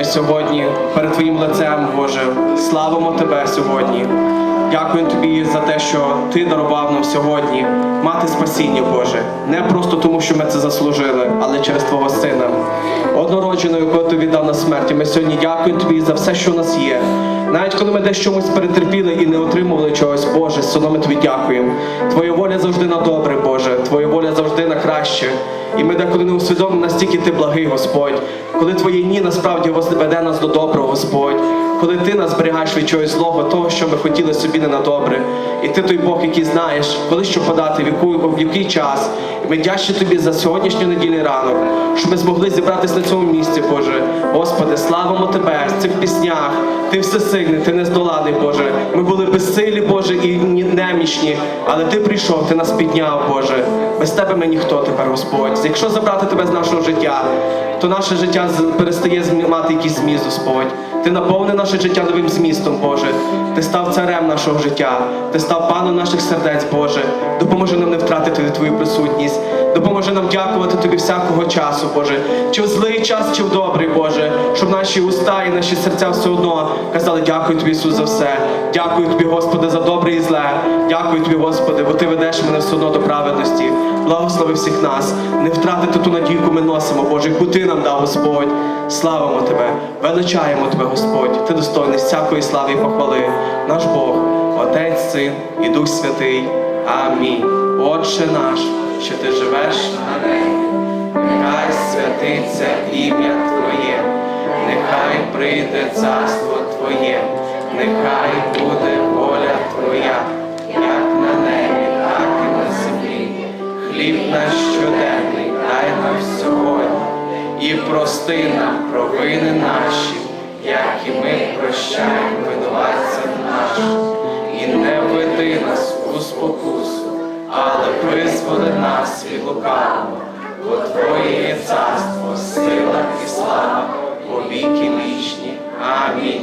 ми сьогодні перед Твоїм лицем, Боже, славимо Тебе сьогодні. Дякую Тобі за те, що Ти дарував нам сьогодні мати спасіння, Боже. Не просто тому, що ми це заслужили, але через Твого Сина. Однородженого, якого Ти віддав на смерті. Ми сьогодні дякуємо Тобі за все, що у нас є. Навіть коли ми десь чомусь перетерпіли і не отримували чогось, Боже, все ми тобі дякуємо. Твоя воля завжди на добре, Боже, Твоя воля завжди на краще. І ми деколи не усвідомимо, настільки ти благий, Господь. Коли твоє ні насправді веде нас до доброго, Господь. Коли ти нас зберігаєш від чогось злого, того, що ми хотіли собі не на добре. І ти той Бог, який знаєш, коли що подати, в, яку, в який час. Ми дячні тобі за сьогоднішній недільний ранок, щоб ми змогли зібратися на цьому місці, Боже. Господи, славимо Тебе в цих піснях. Ти всесильний, ти нездоланий, Боже. Ми були безсилі, Боже, і ні- немічні, але ти прийшов, ти нас підняв, Боже. Без тебе ми ніхто тепер, Господь. Якщо забрати тебе з нашого життя, то наше життя перестає мати якийсь зміст, Господь. Ти наповни наше життя новим змістом, Боже. Ти став царем нашого життя, ти став паном наших сердець, Боже. Допоможи нам не втратити Твою присутність. Допоможи нам дякувати Тобі всякого часу, Боже. Чи в злий час, чи в добрий, Боже, щоб наші уста і наші серця все одно казали дякую Тобі, Ісус, за все. Дякую Тобі, Господи, за добре і зле. Дякую Тобі, Господи, бо Ти ведеш мене все одно до праведності. Благослови всіх нас, не втратити ту надію, яку ми носимо, Боже, яку Ти нам дав, Господь. Славимо Тебе, величаємо Тебе, Господь. Ти достойний всякої слави і похвали. Наш Бог, Отець, Син і Дух Святий. Амінь. Отче наш, що ти живеш на небі, нехай святиться ім'я Твоє, нехай прийде царство Твоє, нехай буде воля Твоя, як на небі, так і на землі. Хліб наш щоденний дай нам сьогодні, і прости нам провини наші, як і ми прощаємо визволи нас від лукавого, бо Твоє є царство, сила і слава, по віки вічні. Амінь.